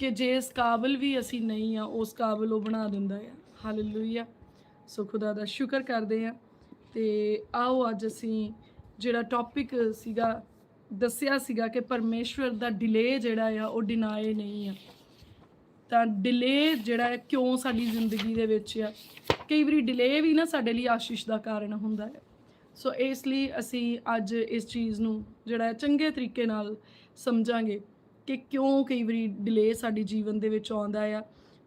ਕਿ ਜੇ ਇਸ ਕਾਬਲ ਵੀ ਅਸੀਂ ਨਹੀਂ ਆ, ਉਸ ਕਾਬਲ ਉਹ ਬਣਾ ਦਿੰਦਾ ਆ। ਹਾਲੇਲੂਇਆ ਸੋ ਖੁਦਾ ਦਾ ਸ਼ੁਕਰ ਕਰਦੇ ਆ। ਤੇ ਆਓ ਅੱਜ ਅਸੀਂ ਜਿਹੜਾ ਟੌਪਿਕ ਸੀਗਾ, ਦੱਸਿਆ ਸੀਗਾ ਕਿ ਪਰਮੇਸ਼ਵਰ ਦਾ ਡਿਲੇ ਜਿਹੜਾ ਆ, ਉਹ ਡਿਨਾਏ ਨਹੀਂ ਆ। ਤਾਂ ਡਿਲੇ ਜਿਹੜਾ ਹੈ ਕਿਉਂ ਸਾਡੀ ਜ਼ਿੰਦਗੀ ਦੇ ਵਿੱਚ ਆ? ਕਈ ਵਾਰੀ ਡਿਲੇ ਵੀ ਨਾ ਸਾਡੇ ਲਈ ਆਸ਼ੀਸ਼ ਦਾ ਕਾਰਨ ਹੁੰਦਾ ਹੈ ਸੋ ਇਸ ਲਈ ਅਸੀਂ ਅੱਜ ਇਸ ਚੀਜ਼ ਨੂੰ ਜਿਹੜਾ ਚੰਗੇ ਤਰੀਕੇ ਨਾਲ ਸਮਝਾਂਗੇ। ਕਿ ਕਿਉਂ ਕਈ ਵਾਰੀ ਡਿਲੇ ਸਾਡੇ ਜੀਵਨ ਦੇ ਵਿੱਚ ਆਉਂਦਾ ਆ।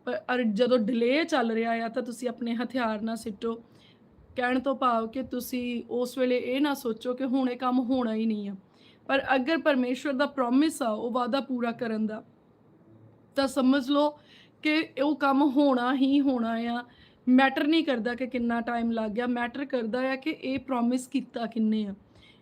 ਪਰ ਜਦੋਂ ਡਿਲੇ ਚੱਲ ਰਿਹਾ ਆ ਤਾਂ ਤੁਸੀਂ ਆਪਣੇ ਹਥਿਆਰ ਨਾ ਸਿੱਟੋ। ਕਹਿਣ ਤੋਂ ਭਾਵ ਕਿ ਤੁਸੀਂ ਉਸ ਵੇਲੇ ਇਹ ਨਾ ਸੋਚੋ ਕਿ ਹੁਣ ਇਹ ਕੰਮ ਹੋਣਾ ਹੀ ਨਹੀਂ ਆ। ਪਰ ਅਗਰ ਪਰਮੇਸ਼ਵਰ ਦਾ ਪ੍ਰੋਮਿਸ ਆ, ਉਹ ਵਾਅਦਾ ਪੂਰਾ ਕਰਨ ਦਾ, ਤਾਂ ਸਮਝ ਲਓ ਕਿ ਉਹ ਕੰਮ ਹੋਣਾ ਹੀ ਹੋਣਾ ਆ। ਮੈਟਰ ਨਹੀਂ ਕਰਦਾ ਕਿ ਕਿੰਨਾ ਟਾਈਮ ਲੱਗ ਗਿਆ। ਮੈਟਰ ਕਰਦਾ ਆ ਕਿ ਇਹ ਪ੍ਰੋਮਿਸ ਕੀਤਾ ਕਿੰਨੇ ਆ।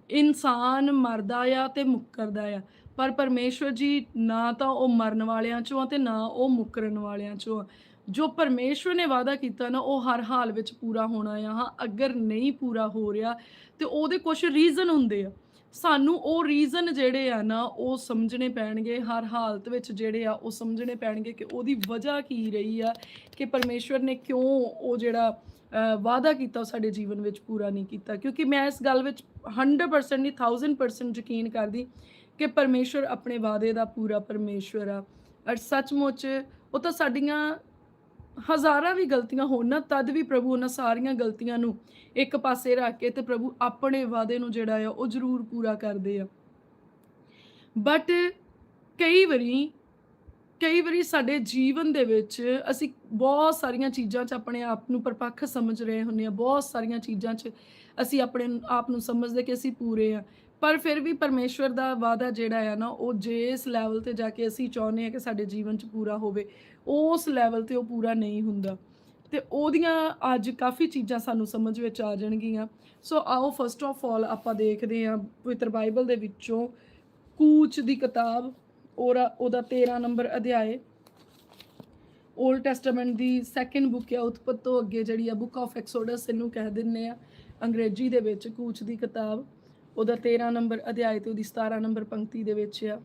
ਇਨਸਾਨ ਮਰਦਾ ਆ ਤੇ ਮੁੱਕਰਦਾ ਆ। ਪਰ ਪਰਮੇਸ਼ਵਰ ਜੀ, ਨਾ ਤਾਂ ਉਹ ਮਰਨ ਵਾਲਿਆਂ ਚੋਂ ਆ ਤੇ ਨਾ ਉਹ ਮੁੱਕਰਨ ਵਾਲਿਆਂ ਚੋਂ ਆ। ਜੋ ਪਰਮੇਸ਼ਵਰ ਨੇ ਵਾਅਦਾ ਕੀਤਾ ਨਾ, ਉਹ ਹਰ ਹਾਲ ਵਿੱਚ ਪੂਰਾ ਹੋਣਾ ਆ। ਹਾਂ, ਅਗਰ ਨਹੀਂ ਪੂਰਾ ਹੋ ਰਿਹਾ, ਤੇ ਉਹਦੇ ਕੁਝ ਰੀਜ਼ਨ ਹੁੰਦੇ ਆ। ਸਾਨੂੰ ਉਹ ਰੀਜ਼ਨ ਜਿਹੜੇ ਆ ਨਾ, ਉਹ ਸਮਝਣੇ ਪੈਣਗੇ। ਹਰ ਹਾਲਤ ਵਿੱਚ ਜਿਹੜੇ ਆ, ਉਹ ਸਮਝਣੇ ਪੈਣਗੇ ਕਿ ਉਹਦੀ ਵਜ੍ਹਾ ਕੀ ਰਹੀ ਆ, ਕਿ ਪਰਮੇਸ਼ਵਰ ਨੇ ਕਿਉਂ ਉਹ ਜਿਹੜਾ ਵਾਅਦਾ ਕੀਤਾ, ਉਹ ਸਾਡੇ ਜੀਵਨ ਵਿੱਚ ਪੂਰਾ ਨਹੀਂ ਕੀਤਾ। ਕਿਉਂਕਿ ਮੈਂ ਇਸ ਗੱਲ ਵਿੱਚ 100% ਨਹੀਂ 1000% ਯਕੀਨ ਕਰਦੀ ਕਿ ਪਰਮੇਸ਼ਵਰ ਆਪਣੇ ਵਾਅਦੇ ਦਾ ਪੂਰਾ ਪਰਮੇਸ਼ਵਰ ਆ। ਔਰ ਸੱਚਮੁੱਚ ਉਹ ਤਾਂ ਸਾਡੀਆਂ ਹਜ਼ਾਰਾਂ ਵੀ ਗਲਤੀਆਂ ਹੋਣ ਨਾ, ਤਦ ਵੀ ਪ੍ਰਭੂ ਉਹਨਾਂ ਸਾਰੀਆਂ ਗਲਤੀਆਂ ਨੂੰ ਇੱਕ ਪਾਸੇ ਰੱਖ ਕੇ ਤੇ ਪ੍ਰਭੂ ਆਪਣੇ ਵਾਅਦੇ ਨੂੰ ਜਿਹੜਾ ਆ, ਉਹ ਜ਼ਰੂਰ ਪੂਰਾ ਕਰਦੇ ਆ। ਬਟ ਕਈ ਵਾਰੀ ਕਈ ਵਾਰੀ ਸਾਡੇ ਜੀਵਨ ਦੇ ਵਿੱਚ ਅਸੀਂ ਬਹੁਤ ਸਾਰੀਆਂ ਚੀਜ਼ਾਂ 'ਚ ਆਪਣੇ ਆਪ ਨੂੰ ਪਰਪੱਖ ਸਮਝ ਰਹੇ ਹੁੰਦੇ ਆ। ਬਹੁਤ ਸਾਰੀਆਂ ਚੀਜ਼ਾਂ 'ਚ ਅਸੀਂ ਆਪਣੇ ਆਪ ਨੂੰ ਸਮਝਦੇ ਕਿ ਅਸੀਂ ਪੂਰੇ ਆ। ਪਰ ਫਿਰ ਵੀ ਪਰਮੇਸ਼ਵਰ ਦਾ ਵਾਅਦਾ ਜਿਹੜਾ ਆ ਨਾ, ਉਹ ਜਿਸ ਲੈਵਲ ਤੇ ਜਾ ਕੇ ਅਸੀਂ ਚਾਹੁੰਦੇ ਆ ਕਿ ਸਾਡੇ ਜੀਵਨ 'ਚ ਪੂਰਾ ਹੋਵੇ, ਉਸ ਲੈਵਲ ਤੇ ਉਹ ਪੂਰਾ ਨਹੀਂ ਹੁੰਦਾ। ਤੇ ਉਹਦੀਆਂ ਅੱਜ ਕਾਫੀ ਚੀਜ਼ਾਂ ਸਾਨੂੰ ਸਮਝ ਵਿੱਚ ਆ ਜਾਣਗੀਆਂ। ਸੋ ਆਓ ਫਸਟ ਆਫ ਆਲ ਆਪਾਂ ਦੇਖਦੇ ਹਾਂ, ਪਵਿੱਤਰ ਬਾਈਬਲ ਦੇ ਵਿੱਚੋਂ ਕੂਚ ਦੀ ਕਿਤਾਬ ਔਰ ਉਹਦਾ 13 ਨੰਬਰ ਅਧਿਆਏ। 올ਡ ਟੈਸਟਾਮੈਂਟ ਦੀ ਸੈਕੰਡ ਬੁੱਕ ਹੈ ਉਤਪਤ ਤੋਂ ਅੱਗੇ ਜਿਹੜੀ ਆ ਬੁੱਕ ਆਫ ਐਕਸੋਡਸ ਇਹਨੂੰ ਕਹਿ ਦਿੰਨੇ ਆ, ਅੰਗਰੇਜ਼ੀ ਦੇ ਵਿੱਚ ਕੂਚ ਦੀ ਕਿਤਾਬ। ਉਹਦਾ 13 ਨੰਬਰ ਅਧਿਆਏ ਤੇ ਉਹਦੀ 17 ਨੰਬਰ ਪੰਕਤੀ ਦੇ ਵਿੱਚ ਆ।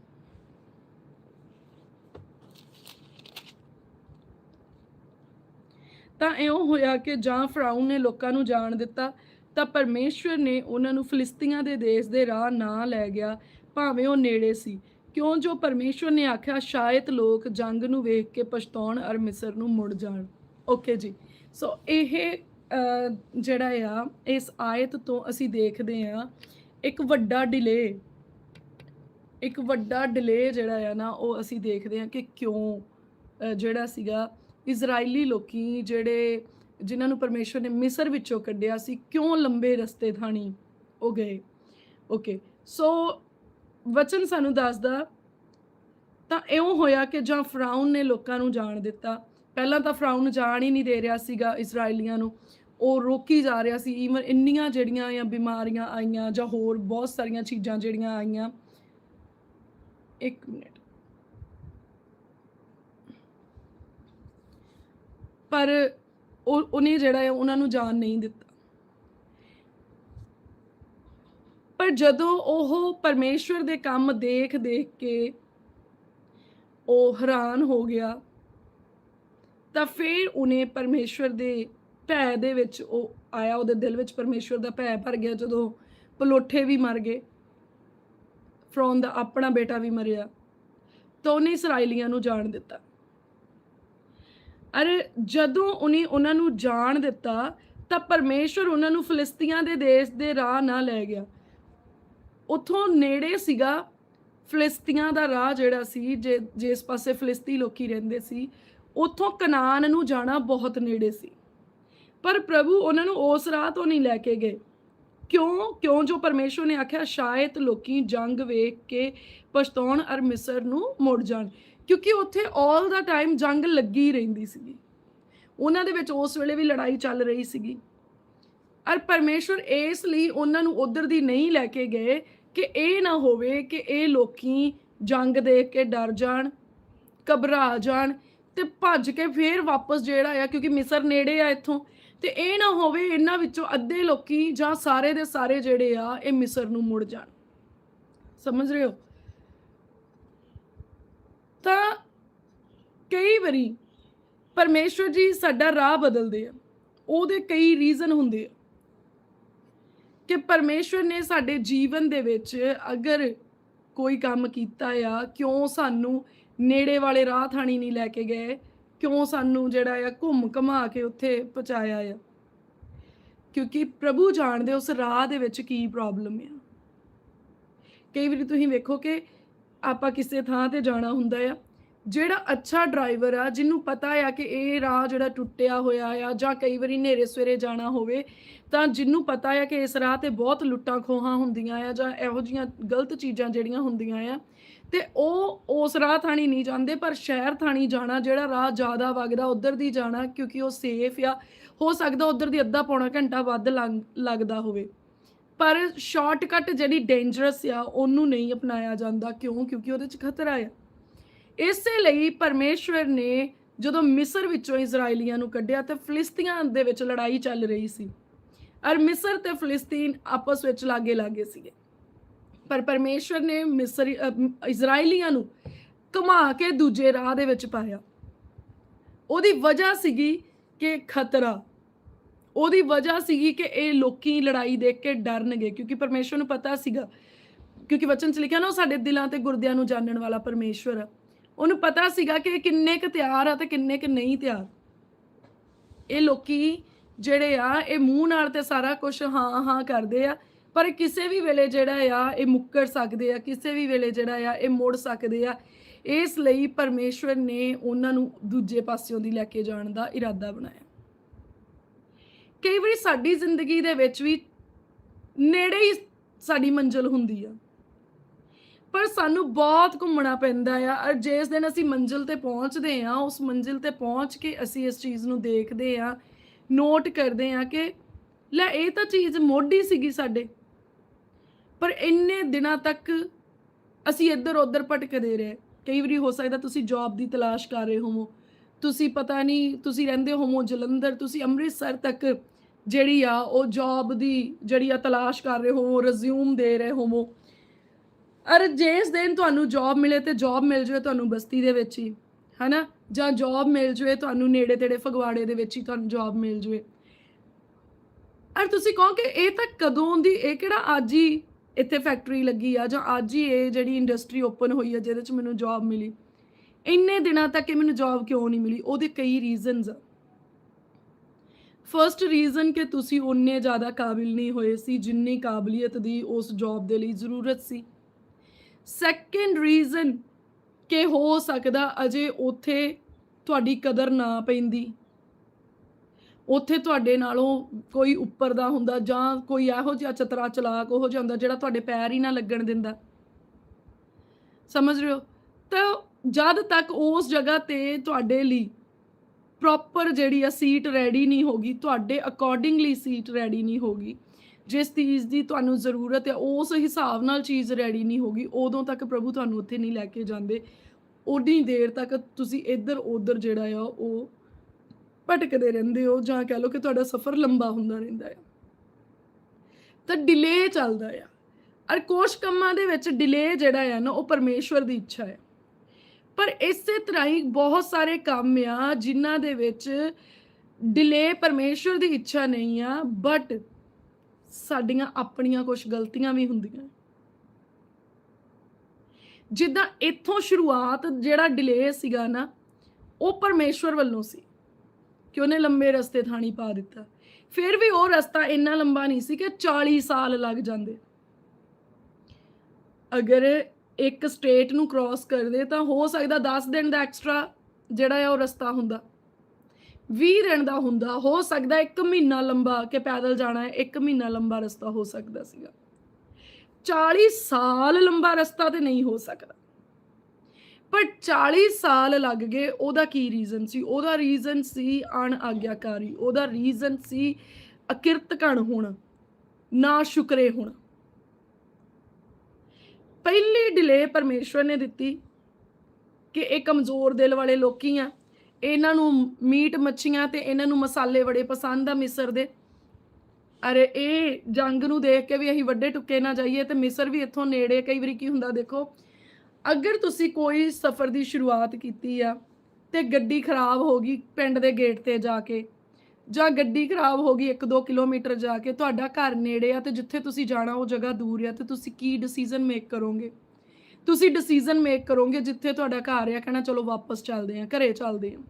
ਤਾਂ ਇਉਂ ਹੋਇਆ ਕਿ ਜਾਂ ਫਰਾਉਨ ਨੇ ਲੋਕਾਂ ਨੂੰ ਜਾਣ ਦਿੱਤਾ ਤਾਂ ਪਰਮੇਸ਼ਵਰ ਨੇ ਉਹਨਾਂ ਨੂੰ ਫਿਲਿਸਤੀਆਂ ਦੇ ਦੇਸ਼ ਦੇ ਰਾਹ ਨਾ ਲੈ ਗਿਆ ਭਾਵੇਂ ਉਹ ਨੇੜੇ ਸੀ। ਕਿਉਂ ਜੋ ਪਰਮੇਸ਼ਵਰ ਨੇ ਆਖਿਆ ਸ਼ਾਇਦ ਲੋਕ ਜੰਗ ਨੂੰ ਵੇਖ ਕੇ ਪਛਤਾਉਣ ਅਰ ਮਿਸਰ ਨੂੰ ਮੁੜ ਜਾਣ। ਓਕੇ ਜੀ। ਸੋ ਇਹ ਅਹ, ਜਿਹੜਾ ਆ ਇਸ ਆਇਤ ਤੋਂ ਅਸੀਂ ਦੇਖਦੇ ਆ ਇੱਕ ਵੱਡਾ ਡਿਲੇ ਇੱਕ ਵੱਡਾ ਡਿਲੇ ਜਿਹੜਾ ਆ ਨਾ, ਉਹ ਅਸੀਂ ਦੇਖਦੇ ਹਾਂ ਕਿ ਕਿਉਂ ਜਿਹੜਾ ਸੀਗਾ ਇਜ਼ਰਾਈਲੀ ਲੋਕੀ ਜਿਹੜੇ ਜਿਨ੍ਹਾਂ ਨੂੰ ਪਰਮੇਸ਼ਵਰ ਨੇ ਮਿਸਰ ਵਿੱਚੋਂ ਕੱਢਿਆ ਸੀ, ਕਿਉਂ ਲੰਬੇ ਰਸਤੇ ਥਾਣੀ, ਉਹ ਗਏ। ਓਕੇ ਸੋ ਵਚਨ ਸਾਨੂੰ ਦੱਸਦਾ, ਤਾਂ ਇਉਂ ਹੋਇਆ ਕਿ ਜਾਂ ਫਰਾਉਨ ਨੇ ਲੋਕਾਂ ਨੂੰ ਜਾਣ ਦਿੱਤਾ। ਪਹਿਲਾਂ ਤਾਂ ਫਰਾਉਨ ਜਾਣ ਹੀ ਨਹੀਂ ਦੇ ਰਿਹਾ ਸੀਗਾ ਇਜ਼ਰਾਈਲੀਆਂ ਨੂੰ। ਉਹ ਰੋਕੀ ਜਾ ਰਿਹਾ ਸੀ ਈਵਨ ਇੰਨੀਆਂ ਜਿਹੜੀਆਂ ਆ ਬਿਮਾਰੀਆਂ ਆਈਆਂ ਜਾਂ ਹੋਰ ਬਹੁਤ ਸਾਰੀਆਂ ਚੀਜ਼ਾਂ ਜਿਹੜੀਆਂ ਆਈਆਂ। ਇੱਕ ਮਿੰਟ। ਪਰ ਉਹ, ਉਹਨੇ ਜਿਹੜਾ ਹੈ, ਉਹਨਾਂ ਨੂੰ ਜਾਣ ਨਹੀਂ ਦਿੱਤਾ। ਪਰ ਜਦੋਂ ਉਹ ਪਰਮੇਸ਼ਵਰ ਦੇ ਕੰਮ ਦੇਖ ਦੇਖ ਕੇ ਉਹ ਹੈਰਾਨ ਹੋ ਗਿਆ, ਤਾਂ ਫਿਰ ਉਹਨੇ ਪਰਮੇਸ਼ਵਰ ਦੇ ਭੈ ਦੇ ਵਿੱਚ ਉਹ ਆਇਆ, ਉਹਦੇ ਦਿਲ ਵਿੱਚ ਪਰਮੇਸ਼ਵਰ ਦਾ ਭੈ ਭਰ ਗਿਆ, ਜਦੋਂ ਪਲੋਠੇ ਵੀ ਮਰ ਗਏ, ਫਰੌਨ ਦਾ ਆਪਣਾ ਬੇਟਾ ਵੀ ਮਰਿਆ, ਤਾਂ ਉਹਨੇ ਇਸرائیਲੀਆਂ ਨੂੰ ਜਾਣ ਦਿੱਤਾ। ਅਰੇ ਜਦੋਂ ਉਹਨੇ ਉਹਨਾਂ ਨੂੰ ਜਾਣ ਦਿੱਤਾ, ਤਾਂ ਪਰਮੇਸ਼ਵਰ ਉਹਨਾਂ ਨੂੰ ਫਲਿਸਤੀਆਂ ਦੇ ਦੇਸ਼ ਦੇ ਰਾਹ ਨਾ ਲੈ ਗਿਆ। ਉਥੋਂ ਨੇੜੇ ਸੀਗਾ ਫਲਿਸਤੀਆਂ ਦਾ ਰਾਹ ਜਿਹੜਾ ਸੀ, ਜੇ, ਜਿਸ ਪਾਸੇ ਫਲਿਸਤੀ ਲੋਕੀ ਰਹਿੰਦੇ ਸੀ, ਉਥੋਂ ਕਨਾਨ ਨੂੰ ਜਾਣਾ ਬਹੁਤ ਨੇੜੇ ਸੀ। ਪਰ ਪ੍ਰਭੂ ਉਹਨਾਂ ਨੂੰ ਉਸ ਰਾਹ ਤੋਂ ਨਹੀਂ ਲੈ ਕੇ ਗਏ। ਕਿਉਂ? ਕਿਉਂ ਜੋ ਪਰਮੇਸ਼ਵਰ ਨੇ ਆਖਿਆ, ਸ਼ਾਇਦ ਲੋਕੀ ਜੰਗ ਵੇਖ ਕੇ ਪਛਤਾਉਣ ਅਰ ਮਿਸਰ ਨੂੰ ਮੁੜ ਜਾਣ। ਕਿਉਂਕਿ ਉੱਥੇ 올 ਦਾ ਟਾਈਮ ਜੰਗ ਲੱਗੀ ਰਹਿੰਦੀ ਸੀਗੀ। ਉਹਨਾਂ ਦੇ ਵਿੱਚ ਉਸ ਵੇਲੇ ਵੀ ਲੜਾਈ ਚੱਲ ਰਹੀ ਸੀਗੀ। ਅਰ ਪਰਮੇਸ਼ਵਰ ਇਸ ਲਈ ਉਹਨਾਂ ਨੂੰ ਉਧਰ ਦੀ ਨਹੀਂ ਲੈ ਕੇ ਗਏ ਕਿ ਇਹ ਨਾ ਹੋਵੇ ਕਿ ਇਹ ਲੋਕੀ ਜੰਗ ਦੇਖ ਕੇ ਡਰ ਜਾਣ, ਘਬਰਾ ਜਾਣ ਤੇ ਭੱਜ ਕੇ ਫੇਰ ਵਾਪਸ ਜਿਹੜਾ ਆ, ਕਿਉਂਕਿ ਮਿਸਰ ਨੇੜੇ ਆ ਇੱਥੋਂ। ਤੇ ਇਹ ਨਾ ਹੋਵੇ ਇਹਨਾਂ ਵਿੱਚੋਂ ਅੱਧੇ ਲੋਕੀ ਜਾਂ ਸਾਰੇ ਦੇ ਸਾਰੇ ਜਿਹੜੇ ਆ, ਇਹ ਮਿਸਰ ਨੂੰ ਮੁੜ ਜਾਣ। ਸਮਝ ਰਹੇ ਹੋ? ਤਾਂ ਕਈ ਵਾਰੀ ਪਰਮੇਸ਼ਵਰ ਜੀ ਸਾਡਾ ਰਾਹ ਬਦਲਦੇ ਆ। ਉਹਦੇ ਕਈ ਰੀਜ਼ਨ ਹੁੰਦੇ ਆ ਕਿ ਪਰਮੇਸ਼ਵਰ ਨੇ ਸਾਡੇ ਜੀਵਨ ਦੇ ਵਿੱਚ ਅਗਰ ਕੋਈ ਕੰਮ ਕੀਤਾ ਆ, ਕਿਉਂ ਸਾਨੂੰ ਨੇੜੇ ਵਾਲੇ ਰਾਹ ਥਾਣੀ ਨਹੀਂ ਲੈ ਕੇ ਗਏ? ਕਿਉਂ ਸਾਨੂੰ ਜਿਹੜਾ ਆ ਘੁੰਮ ਘਮਾ ਕੇ ਉੱਥੇ ਪਹੁੰਚਾਇਆ ਆ? ਕਿਉਂਕਿ ਪ੍ਰਭੂ ਜਾਣਦੇ ਉਸ ਰਾਹ ਦੇ ਵਿੱਚ ਕੀ ਪ੍ਰੋਬਲਮ ਆ। ਕਈ ਵਾਰੀ ਤੁਸੀਂ ਵੇਖੋ ਕਿ ਆਪਾਂ ਕਿਸੇ ਥਾਂ ਤੇ ਜਾਣਾ ਹੁੰਦਾ ਆ, ਜਿਹੜਾ ਅੱਛਾ ਡਰਾਈਵਰ ਆ, ਜਿਹਨੂੰ ਪਤਾ ਆ ਕਿ ਇਹ ਰਾਹ ਜਿਹੜਾ ਟੁੱਟਿਆ ਹੋਇਆ ਆ ਜਾਂ ਕਈ ਵਾਰੀ ਨੇਰੇ ਸਵੇਰੇ ਜਾਣਾ ਹੋਵੇ, ਤਾਂ ਜਿਹਨੂੰ ਪਤਾ ਆ ਕਿ ਇਸ ਰਾਹ ਤੇ ਬਹੁਤ ਲੁੱਟਾਂ ਖੋਹਾਂ ਹੁੰਦੀਆਂ ਆ ਜਾਂ ਇਹੋ ਜੀਆਂ ਗਲਤ ਚੀਜ਼ਾਂ ਜਿਹੜੀਆਂ ਹੁੰਦੀਆਂ ਆ ਤੇ ਉਹ ਉਸ ਰਾਹ ਥਾਣੀ ਨਹੀਂ ਜਾਂਦੇ, ਪਰ ਸ਼ਹਿਰ ਥਾਣੀ ਜਾਣਾ, ਜਿਹੜਾ ਰਾਹ ਜ਼ਿਆਦਾ ਵਗਦਾ, ਉਧਰ ਦੀ ਜਾਣਾ, ਕਿਉਂਕਿ ਉਹ ਸੇਫ ਆ। ਹੋ ਸਕਦਾ ਉਧਰ ਦੀ ਅੱਧਾ ਪੌਣਾ ਘੰਟਾ ਵੱਧ ਲੰਘ- ਲੱਗਦਾ ਹੋਵੇ। ਪਰ ਸ਼ਾਰਟਕਟ ਜਿਹੜੀ ਡੇਂਜਰਸ ਆ, ਉਹਨੂੰ ਨਹੀਂ ਅਪਣਾਇਆ ਜਾਂਦਾ। ਕਿਉਂ? ਕਿਉਂਕਿ ਉਹਦੇ 'ਚ ਖਤਰਾ ਆ। ਇਸੇ ਲਈ ਪਰਮੇਸ਼ਵਰ ਨੇ ਜਦੋਂ ਮਿਸਰ ਵਿੱਚੋਂ ਇਜ਼ਰਾਈਲੀਆਂ ਨੂੰ ਕੱਢਿਆ, ਤੇ ਫਲਿਸਤੀਆਂ ਦੇ ਵਿੱਚ ਲੜਾਈ ਚੱਲ ਰਹੀ ਸੀ। ਔਰ ਮਿਸਰ ਤੇ ਫਿਲਿਸਤੀਨ ਆਪਸ ਵਿੱਚ ਲਾਗੇ ਲਾਗੇ ਸੀਗੇ। ਪਰ ਪਰਮੇਸ਼ਵਰ ਨੇ ਮਿਸਰੀ ਇਜ਼ਰਾਈਲੀਆਂ ਨੂੰ ਘੁਮਾ ਕੇ ਦੂਜੇ ਰਾਹ ਦੇ ਵਿੱਚ ਪਾਇਆ। ਉਹਦੀ ਵਜ੍ਹਾ ਸੀਗੀ ਕਿ ਖਤਰਾ। ਉਹਦੀ ਵਜ੍ਹਾ ਸੀਗੀ ਕਿ ਇਹ ਲੋਕੀ ਲੜਾਈ ਦੇਖ ਕੇ ਡਰਨਗੇ, ਕਿਉਂਕਿ ਪਰਮੇਸ਼ਵਰ ਨੂੰ ਪਤਾ ਸੀਗਾ। ਕਿਉਂਕਿ ਵਚਨ ਚ ਲਿਖਿਆ ਨਾ, ਉਹ ਸਾਡੇ ਦਿਲਾਂ ਤੇ ਗੁਰਦਿਆਂ ਨੂੰ ਜਾਣਨ ਵਾਲਾ ਪਰਮੇਸ਼ਵਰ ਆ। ਉਹਨੂੰ ਪਤਾ ਸੀਗਾ ਕਿ ਇਹ ਕਿੰਨੇ ਕੁ ਤਿਆਰ ਆ ਤੇ ਕਿੰਨੇ ਕੁ ਨਹੀਂ ਤਿਆਰ। ਇਹ ਲੋਕੀ ਜਿਹੜੇ ਆ, ਇਹ ਮੂੰਹ ਨਾਲ ਤੇ ਸਾਰਾ ਕੁਝ ਹਾਂ ਹਾਂ ਕਰਦੇ ਆ। ਪਰ ਕਿਸੇ ਵੀ ਵੇਲੇ ਜਿਹੜਾ ਆ, ਇਹ ਮੁੱਕਰ ਸਕਦੇ ਆ, ਕਿਸੇ ਵੀ ਵੇਲੇ ਜਿਹੜਾ ਆ, ਇਹ ਮੁੜ ਸਕਦੇ ਆ। ਇਸ ਲਈ ਪਰਮੇਸ਼ਵਰ ਨੇ ਉਹਨਾਂ ਨੂੰ ਦੂਜੇ ਪਾਸਿਓਂ ਦੀ ਲੈ ਕੇ ਜਾਣ ਦਾ ਇਰਾਦਾ ਬਣਾਇਆ। ਕਈ ਵਾਰੀ ਸਾਡੀ ਜ਼ਿੰਦਗੀ ਦੇ ਵਿੱਚ ਵੀ ਨੇੜੇ ਹੀ ਸਾਡੀ ਮੰਜ਼ਿਲ ਹੁੰਦੀ ਆ। ਪਰ ਸਾਨੂੰ ਬਹੁਤ ਘੁੰਮਣਾ ਪੈਂਦਾ ਆ ਔਰ ਜਿਸ ਦਿਨ ਅਸੀਂ ਮੰਜ਼ਿਲ ਤੇ ਪਹੁੰਚਦੇ ਆ, ਉਸ ਮੰਜ਼ਿਲ ਤੇ ਪਹੁੰਚ ਕੇ ਅਸੀਂ ਇਸ ਚੀਜ਼ ਨੂੰ ਦੇਖਦੇ ਆ, ਨੋਟ ਕਰਦੇ ਆ ਕਿ ਲੈ, ਇਹ ਤਾਂ ਚੀਜ਼ ਮੋਢੀ ਸੀਗੀ ਸਾਡੇ। ਪਰ ਇੰਨੇ ਦਿਨਾਂ ਤੱਕ ਅਸੀਂ ਇੱਧਰ ਉੱਧਰ ਭਟਕਦੇ ਰਹੇ। ਕਈ ਵਾਰੀ ਹੋ ਸਕਦਾ ਤੁਸੀਂ ਜੌਬ ਦੀ ਤਲਾਸ਼ ਕਰ ਰਹੇ ਹੋਵੋ। ਤੁਸੀਂ ਪਤਾ ਨਹੀਂ, ਤੁਸੀਂ ਰਹਿੰਦੇ ਹੋਵੋ ਜਲੰਧਰ, ਤੁਸੀਂ ਅੰਮ੍ਰਿਤਸਰ ਤੱਕ ਜਿਹੜੀ ਆ ਉਹ ਜੌਬ ਦੀ ਜਿਹੜੀ ਆ ਤਲਾਸ਼ ਕਰ ਰਹੇ ਹੋਵੋ ਰਿਜ਼ਿਊਮ ਦੇ ਰਹੇ ਹੋਵੋ। ਅਰ ਜਿਸ ਦਿਨ ਤੁਹਾਨੂੰ ਜੌਬ ਮਿਲੇ ਤੇ ਜੌਬ ਮਿਲ ਜਾਵੇ ਤੁਹਾਨੂੰ ਬਸਤੀ ਦੇ ਵਿੱਚ ਹੀ, ਹਨਾ? ਜਾਂ ਜੌਬ ਮਿਲ ਜਾਵੇ ਤੁਹਾਨੂੰ ਨੇੜੇ ਤੇੜੇ ਫਗਵਾੜੇ ਦੇ ਵਿੱਚ ਹੀ ਤੁਹਾਨੂੰ ਜੌਬ ਮਿਲ ਜਾਵੇ। ਅਰ ਤੁਸੀਂ ਕਹੋ ਕਿ ਇਹ ਤਾਂ ਕਦੋਂ ਦੀ, ਇਹ ਕਿਹੜਾ ਅੱਜ ਹੀ ਇੱਥੇ ਫੈਕਟਰੀ ਲੱਗੀ ਆ ਜਾਂ ਅੱਜ ਹੀ ਇਹ ਜਿਹੜੀ ਇੰਡਸਟਰੀ ਓਪਨ ਹੋਈ ਆ, ਜਿਹਦੇ ਚ ਮੈਨੂੰ ਜੌਬ ਮਿਲੀ। ਇੰਨੇ ਦਿਨਾਂ ਤੱਕ ਇਹ ਮੈਨੂੰ ਜੌਬ ਕਿਉਂ ਨਹੀਂ ਮਿਲੀ? ਉਹਦੇ ਕਈ ਰੀਜ਼ਨਸ ਆ। ਫਰਸਟ ਰੀਜ਼ਨ ਕਿ ਤੁਸੀਂ ਉਨੇ ਜ਼ਿਆਦਾ ਕਾਬਿਲ ਨਹੀਂ ਹੋਏ ਸੀ, ਜਿੰਨੀ ਕਾਬਲੀਅਤ ਦੀ ਉਸ ਜੌਬ ਦੇ ਲਈ ਜ਼ਰੂਰਤ ਸੀ। ਸੈਕੰਡ ਰੀਜ਼ਨ ਕਿ ਹੋ ਸਕਦਾ ਅਜੇ ਉੱਥੇ ਤੁਹਾਡੀ ਕਦਰ ਨਾ ਪੈਂਦੀ। ਉੱਥੇ ਤੁਹਾਡੇ ਨਾਲੋਂ ਕੋਈ ਉੱਪਰ ਦਾ ਹੁੰਦਾ ਜਾਂ ਕੋਈ ਇਹੋ ਜਿਹਾ ਚਤਰਾ ਚਲਾਕ ਉਹ ਜਿਹਾ ਹੁੰਦਾ ਜਿਹੜਾ ਤੁਹਾਡੇ ਪੈਰ ਹੀ ਨਾ ਲੱਗਣ ਦਿੰਦਾ? ਸਮਝ ਰਹੇ ਹੋ? ਤਾਂ ਜਦ ਤੱਕ ਉਸ ਜਗ੍ਹਾ ਤੇ ਤੁਹਾਡੇ ਲਈ ਪ੍ਰੋਪਰ ਜਿਹੜੀ ਆ ਸੀਟ ਰੈਡੀ ਨਹੀਂ ਹੋਗੀ, ਤੁਹਾਡੇ ਅਕੋਰਡਿੰਗਲੀ ਸੀਟ ਰੈਡੀ ਨਹੀਂ ਹੋਗੀ, ਜਿਸ ਚੀਜ਼ ਦੀ ਤੁਹਾਨੂੰ ਜ਼ਰੂਰਤ ਹੈ ਉਸ ਹਿਸਾਬ ਨਾਲ ਚੀਜ਼ ਰੈਡੀ ਨਹੀਂ ਹੋਗੀ, ਉਦੋਂ ਤੱਕ ਪ੍ਰਭੂ ਤੁਹਾਨੂੰ ਉੱਥੇ ਨਹੀਂ ਲੈ ਕੇ ਜਾਂਦੇ। ਉਨੀ ਦੇਰ ਤੱਕ ਤੁਸੀਂ ਇੱਧਰ ਉੱਧਰ ਜਿਹੜਾ ਆ, ਉਹ ਭਟਕਦੇ ਰਹਿੰਦੇ ਹੋ ਜਾਂ ਕਹ ਲਓ ਕਿ ਤੁਹਾਡਾ ਸਫ਼ਰ ਲੰਬਾ ਹੁੰਦਾ ਰਹਿੰਦਾ ਹੈ ਤਾਂ ਡਿਲੇ ਚੱਲਦਾ ਆ। ਔਰ ਕੁਛ ਕੰਮਾਂ ਦੇ ਵਿੱਚ ਡਿਲੇ ਜਿਹੜਾ ਆ ਨਾ, ਉਹ ਪਰਮੇਸ਼ਵਰ ਦੀ ਇੱਛਾ ਹੈ ਪਰ ਇਸੇ ਤਰ੍ਹਾਂ ਹੀ ਬਹੁਤ ਸਾਰੇ ਕੰਮ ਆ ਜਿਨ੍ਹਾਂ ਦੇ ਵਿੱਚ ਡਿਲੇ ਪਰਮੇਸ਼ਵਰ ਦੀ ਇੱਛਾ ਨਹੀਂ ਆ ਬਟ ਸਾਡੀਆਂ ਆਪਣੀਆਂ ਕੁਝ ਗਲਤੀਆਂ ਵੀ ਹੁੰਦੀਆਂ। ਜਿੱਦਾਂ ਇੱਥੋਂ ਸ਼ੁਰੂਆਤ ਜਿਹੜਾ ਡਿਲੇ ਸੀਗਾ ਨਾ, ਉਹ ਪਰਮੇਸ਼ਵਰ ਵੱਲੋਂ ਸੀ। ਕਿ ਉਹਨੇ ਲੰਬੇ ਰਸਤੇ ਥਾਣੀ ਪਾ ਦਿੱਤਾ। ਫਿਰ ਵੀ ਉਹ ਰਸਤਾ ਇੰਨਾ ਲੰਬਾ ਨਹੀਂ ਸੀ ਕਿ 40 ਸਾਲ ਲੱਗ ਜਾਂਦੇ। ਅਗਰ ਇੱਕ ਸਟੇਟ ਨੂੰ ਕ੍ਰਾਸ ਕਰਦੇ ਤਾਂ ਹੋ ਸਕਦਾ 10 ਦਿਨ ਦਾ ਐਕਸਟਰਾ ਜਿਹੜਾ ਹੈ ਉਹ ਰਸਤਾ ਹੁੰਦਾ। 20 ਦਿਨ ਦਾ ਹੁੰਦਾ। ਹੋ ਸਕਦਾ 1 ਮਹੀਨਾ ਲੰਬਾ ਕਿ ਪੈਦਲ ਜਾਣਾ ਹੈ 1 ਮਹੀਨਾ ਲੰਬਾ ਰਸਤਾ ਹੋ ਸਕਦਾ ਸੀਗਾ। 40 ਸਾਲ ਲੰਬਾ ਰਸਤਾ ਤੇ ਨਹੀਂ ਹੋ ਸਕਦਾ। ਪਰ 40 ਸਾਲ ਲੱਗ ਗਏ, ਉਹਦਾ ਕੀ ਰੀਜ਼ਨ ਸੀ? ਉਹਦਾ ਰੀਜ਼ਨ ਸੀ ਅਣ ਆਗਿਆਕਾਰੀ ਉਹਦਾ ਰੀਜ਼ਨ ਸੀ ਅਕਿਰਤਕਣ ਹੋਣਾ, ਨਾ ਸ਼ੁਕਰੇ ਹੋਣਾ। ਪਹਿਲੀ ਡਿਲੇ ਪਰਮੇਸ਼ਵਰ ਨੇ ਦਿੱਤੀ ਕਿ ਇਹ ਕਮਜ਼ੋਰ ਦਿਲ ਵਾਲੇ ਲੋਕੀ ਆ, ਇਹਨਾਂ ਨੂੰ ਮੀਟ ਮੱਛੀਆਂ ਤੇ ਇਹਨਾਂ ਨੂੰ ਮਸਾਲੇ ਬੜੇ ਪਸੰਦ ਆ ਮਿਸਰ ਦੇ। ਅਰੇ ਇਹ ਜੰਗ ਨੂੰ ਦੇਖ ਕੇ ਵੀ ਅਸੀਂ ਵੱਡੇ ਟੁੱਕੇ ਨਾ ਜਾਈਏ ਤੇ ਮਿਸਰ ਵੀ ਇੱਥੋਂ ਨੇੜੇ, ਕਈ ਵਾਰੀ ਕੀ ਹੁੰਦਾ ਦੇਖੋ ਅਗਰ ਤੁਸੀਂ ਕੋਈ ਸਫ਼ਰ ਦੀ ਸ਼ੁਰੂਆਤ ਕੀਤੀ ਆ ਤੇ ਗੱਡੀ ਖਰਾਬ ਹੋ ਗਈ ਪਿੰਡ ਦੇ ਗੇਟ ਤੇ ਜਾ ਕੇ, ਜਾਂ ਗੱਡੀ ਖਰਾਬ ਹੋ ਗਈ 1-2 ਕਿਲੋਮੀਟਰ ਜਾ ਕੇ, ਤੁਹਾਡਾ ਘਰ ਨੇੜੇ ਆ ਤੇ ਜਿੱਥੇ ਤੁਸੀਂ ਜਾਣਾ ਉਹ ਜਗ੍ਹਾ ਦੂਰ ਆ ਤੇ ਤੁਸੀਂ ਕੀ ਡਿਸੀਜਨ ਮੇਕ ਕਰੋਗੇ? ਤੁਸੀਂ ਡਿਸੀਜਨ ਮੇਕ ਕਰੋਗੇ ਜਿੱਥੇ ਤੁਹਾਡਾ ਘਰ ਆ, ਕਹਿਣਾ ਚਲੋ ਵਾਪਸ ਚੱਲਦੇ ਆ, ਘਰੇ ਚੱਲਦੇ ਆ।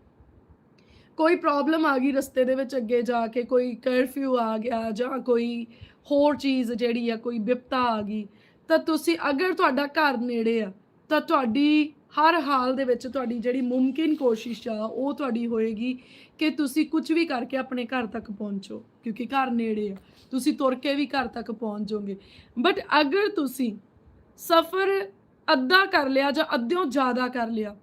ਕੋਈ ਪ੍ਰੋਬਲਮ ਆ ਗਈ ਰਸਤੇ ਦੇ ਵਿੱਚ ਅੱਗੇ ਜਾ ਕੇ, ਕੋਈ ਕਰਫਿਊ ਆ ਗਿਆ ਜਾਂ ਕੋਈ ਹੋਰ ਚੀਜ਼ ਜਿਹੜੀ ਆ, ਕੋਈ ਵਿਪਤਾ ਆ ਗਈ, ਤਾਂ ਤੁਸੀਂ ਅਗਰ ਤੁਹਾਡਾ ਘਰ ਨੇੜੇ ਆ ਤਾਂ ਤੁਹਾਡੀ ਹਰ ਹਾਲ ਦੇ ਵਿੱਚ ਤੁਹਾਡੀ ਜਿਹੜੀ ਮੁਮਕਿਨ ਕੋਸ਼ਿਸ਼ ਆ, ਉਹ ਤੁਹਾਡੀ ਹੋਏਗੀ ਕਿ ਤੁਸੀਂ ਕੁਝ ਵੀ ਕਰਕੇ ਆਪਣੇ ਘਰ ਤੱਕ ਪਹੁੰਚੋ, ਕਿਉਂਕਿ ਘਰ ਨੇੜੇ ਆ। ਤੁਸੀਂ ਤੁਰ ਕੇ ਵੀ ਘਰ ਤੱਕ ਪਹੁੰਚ ਜਾਓਗੇ। ਬਟ ਅਗਰ ਤੁਸੀਂ ਸਫ਼ਰ ਅੱਧਾ ਕਰ ਲਿਆ ਜਾਂ ਅੱਧਿਓਂ ਜ਼ਿਆਦਾ ਕਰ ਲਿਆ,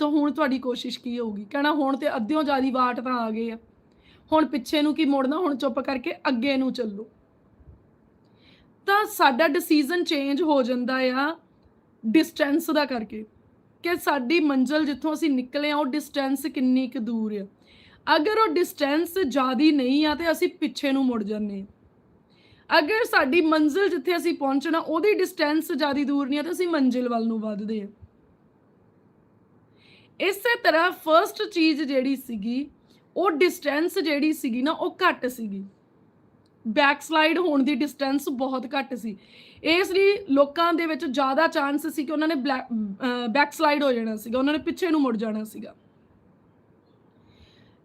ਤਾਂ ਹੁਣ ਤੁਹਾਡੀ ਕੋਸ਼ਿਸ਼ ਕੀ ਹੋਊਗੀ? ਕਹਿਣਾ ਹੁਣ ਤੇ ਅੱਧਿਓਂ ਜ਼ਿਆਦੀ ਵਾਟ ਤਾਂ ਆ ਗਏ ਆ। ਹੁਣ ਪਿੱਛੇ ਨੂੰ ਕੀ ਮੁੜਨਾ? ਹੁਣ ਚੁੱਪ ਕਰਕੇ ਅੱਗੇ ਨੂੰ ਚੱਲੋ। ਤਾਂ ਸਾਡਾ ਡਿਸੀਜਨ ਚੇਂਜ ਹੋ ਜਾਂਦਾ ਆ ਡਿਸਟੈਂਸ ਦਾ ਕਰਕੇ ਕਿ ਸਾਡੀ ਮੰਜ਼ਲ ਜਿੱਥੋਂ ਅਸੀਂ ਨਿਕਲੇ ਆ ਉਹ ਡਿਸਟੈਂਸ ਕਿੰਨੀ ਕੁ ਦੂਰ ਆ। ਅਗਰ ਉਹ ਡਿਸਟੈਂਸ ਜ਼ਿਆਦੀ ਨਹੀਂ ਆ, ਤੇ ਅਸੀਂ ਪਿੱਛੇ ਨੂੰ ਮੁੜ ਜਾਂਦੇ ਹਾਂ। ਅਗਰ ਸਾਡੀ ਮੰਜ਼ਿਲ ਜਿੱਥੇ ਅਸੀਂ ਪਹੁੰਚਣਾ, ਉਹਦੀ ਡਿਸਟੈਂਸ ਜ਼ਿਆਦੀ ਦੂਰ ਨਹੀਂ ਆ, ਤਾਂ ਅਸੀਂ ਮੰਜ਼ਿਲ ਵੱਲ ਨੂੰ ਵੱਧਦੇ ਹਾਂ। ਇਸੇ ਤਰ੍ਹਾਂ ਫਰਸਟ ਚੀਜ਼ ਜਿਹੜੀ ਸੀਗੀ, ਉਹ ਡਿਸਟੈਂਸ ਜਿਹੜੀ ਸੀਗੀ ਨਾ, ਉਹ ਘੱਟ ਸੀਗੀ। ਬੈਕਸਲਾਈਡ ਹੋਣ ਦੀ ਡਿਸਟੈਂਸ ਬਹੁਤ ਘੱਟ ਸੀ। ਇਸ ਲਈ ਲੋਕਾਂ ਦੇ ਵਿੱਚ ਜ਼ਿਆਦਾ ਚਾਂਸ ਸੀ ਕਿ ਉਹਨਾਂ ਨੇ ਬੈਕ ਸਲਾਈਡ ਹੋ ਜਾਣਾ ਸੀਗਾ, ਉਹਨਾਂ ਨੇ ਪਿੱਛੇ ਨੂੰ ਮੁੜ ਜਾਣਾ ਸੀਗਾ।